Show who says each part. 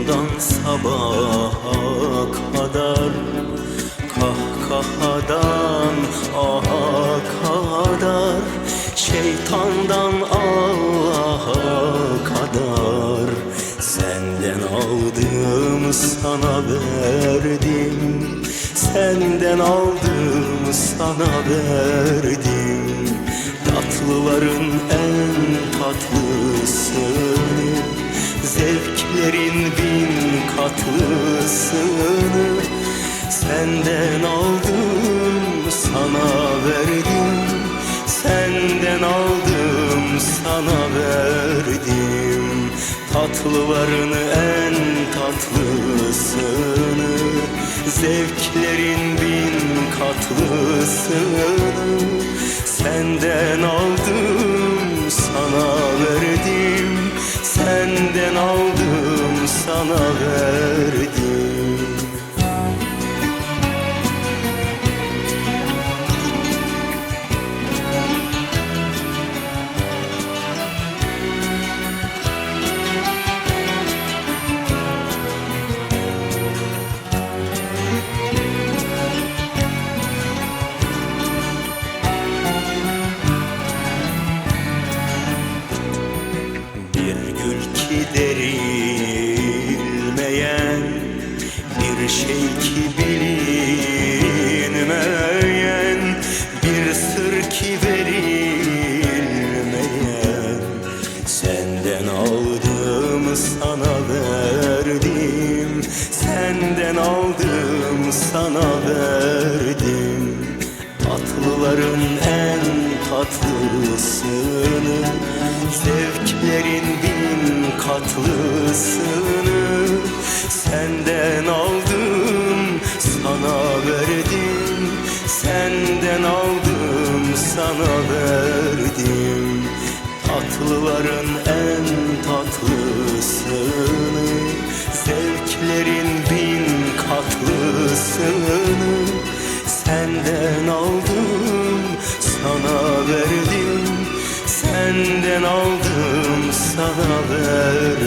Speaker 1: akşamdan sabaha kadar Kahkahadan aha kadar Şeytandan Allah'a kadar. Senden aldım sana verdim Senden aldım sana verdim. Tatlıların en tatlısını Zevklerin bin katlısını Senden aldım sana verdim. Senden aldım sana verdim. Tatlılarını en tatlısını Zevklerin bin katlısını Senden aldım sana verdim Bir şey ki bilinmeyen Bir sır ki verilmeyen. Senden aldım sana verdim Senden aldım sana verdim. Tatlıların en tatlısını Zevklerin bin katlısını. Senden sana verdim Senden aldım sana verdim. Tatlıların en tatlısını Zevklerin bin katlısını Senden aldım sana verdim. Senden aldım sana verdim